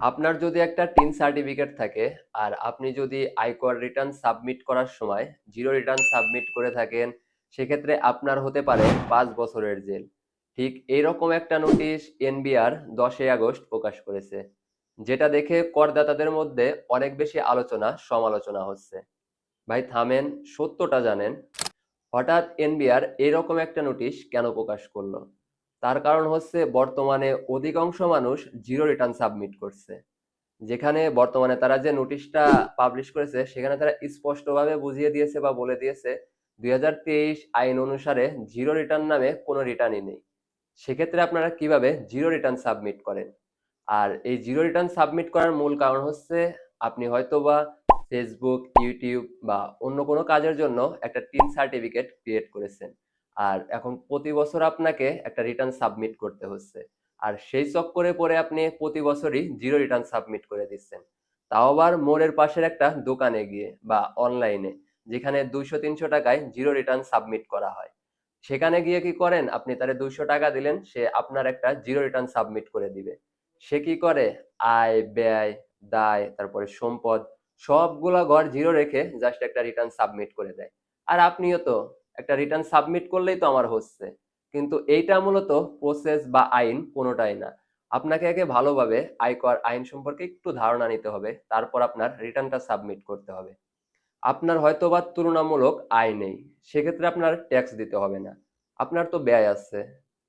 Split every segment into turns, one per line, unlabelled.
আপনার যদি একটা টিন সার্টিফিকেট থাকে, আর আপনি যদি আয়কর রিটার্ন সাবমিট করার সময় জিরো রিটার্ন সাবমিট করে থাকেন, সেক্ষেত্রে আপনার হতে পারে পাঁচ বছরের জেল। ঠিক এইরকম একটা নোটিশ এনবিআর দশই আগস্ট প্রকাশ করেছে, যেটা দেখে করদাতাদের মধ্যে অনেক বেশি আলোচনা, সমালোচনা হচ্ছে। ভাই, থামেন, সত্যটা জানেন। হঠাৎ এনবিআর এরকম একটা নোটিশ কেন প্রকাশ করল? তার কারণ হচ্ছে বর্তমানে অধিকাংশ মানুষ জিরো রিটার্ন সাবমিট করছে। যেখানে বর্তমানে তারা যে নোটিশটা পাবলিশ করেছে, সেখানে তারা স্পষ্টভাবে বুঝিয়ে দিয়েছে বা বলে দিয়েছে, দুই হাজার তেইশ আইন অনুসারে জিরো রিটার্ন নামে কোনো রিটার্নই নেই। সেক্ষেত্রে আপনারা কীভাবে জিরো রিটার্ন সাবমিট করেন? আর এই জিরো রিটার্ন সাবমিট করার মূল কারণ হচ্ছে আপনি হয়তোবা ফেসবুক ইউটিউব বা অন্য কোনো কাজের জন্য একটা টিন সার্টিফিকেট ক্রিয়েট করেছেন। আর এখন প্রতি বছর আপনাকে একটা রিটার্ন সাবমিট করতে হচ্ছে। আর সেই চক্করে পরে আপনি প্রতি বছরই জিরো রিটার্ন সাবমিট করে দিচ্ছেন। তাও আবার মোড়ের পাশের একটা দোকানে গিয়ে বা অনলাইনে যেখানে দুইশো তিনশো টাকায় জিরো রিটার্ন সাবমিট করা হয়। সেখানে গিয়ে কি করেন? আপনি তারে দুইশো টাকা দিলেন, সে আপনার একটা জিরো রিটার্ন সাবমিট করে দিবে। সে কি করে? আয়, ব্যয়, দায়, তারপরে সম্পদ, সবগুলা ঘর জিরো রেখে জাস্ট একটা রিটার্ন সাবমিট করে দেয়। আর আপনিও তো একটা রিটার্ন সাবমিট করলেই তো আমার হচ্ছে। কিন্তু এইটা মূলত প্রসেস বা আইন কোনোটাই না। আপনাকে আগে ভালোভাবে আয়কর আইন সম্পর্কে একটু ধারণা নিতে হবে, তারপর আপনার রিটার্নটা সাবমিট করতে হবে। আপনার হয়তো বা তুলনামূলক আয় নেই, সেক্ষেত্রে আপনার ট্যাক্স দিতে হবে না। আপনার তো ব্যয় আছে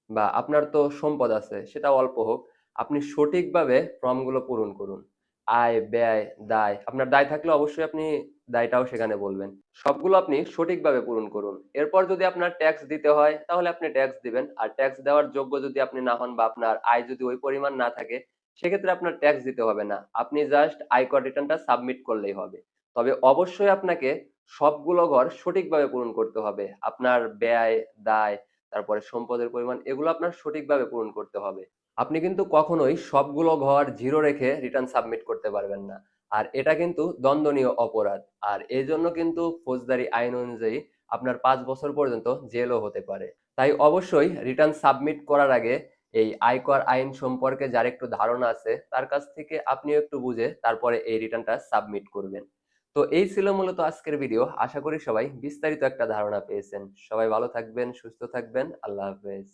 বা আপনার তো সম্পদ আছে, সেটা অল্প হোক। আপনি সঠিকভাবে ফর্মগুলো পূরণ করুন। আয়, ব্যয়, দায়। আপনার দায় থাকলে অবশ্যই আপনি দায়টাও সেখানে বলবেন। সবগুলো আপনি সঠিকভাবে পূরণ করুন। এরপর যদি আপনার ট্যাক্স দিতে হয়, তাহলে আপনি ট্যাক্স দিবেন। আর ট্যাক্স দেওয়ার যোগ্য যদি আপনি না হন বা আপনার আয় যদি ওই পরিমাণ না থাকে, সেক্ষেত্রে আপনার ট্যাক্স দিতে হবে না। আপনি জাস্ট আয়কর রিটার্নটা সাবমিট করলেই হবে। তবে অবশ্যই আপনাকে সবগুলো ঘর সঠিকভাবে পূরণ করতে হবে। আপনার ব্যয়, দায় তারপরে সম্পদের পরিমাণ, এগুলো আপনার সঠিকভাবে পূরণ করতে হবে। আপনি কিন্তু কখনোই সবগুলো ঘর জিরো রেখে রিটার্ন সাবমিট করতে পারবেন না। আর এটা কিন্তু দণ্ডনীয় অপরাধ। আর এই জন্য কিন্তু ফৌজদারি আইন অনুযায়ী আপনার পাঁচ বছর পর্যন্ত জেলও হতে পারে। তাই অবশ্যই রিটার্ন সাবমিট করার আগে এই আয়কর আইন সম্পর্কে যার একটু ধারণা আছে, তার কাছ থেকে আপনিও একটু বুঝে তারপরে এই রিটার্নটা সাবমিট করবেন। তো এই ছিল মূলত আজকের ভিডিও আশা করি সবাই বিস্তারিত একটা ধারণা পেয়েছেন। সবাই ভালো থাকবেন, সুস্থ থাকবেন। আল্লাহ হাফেজ।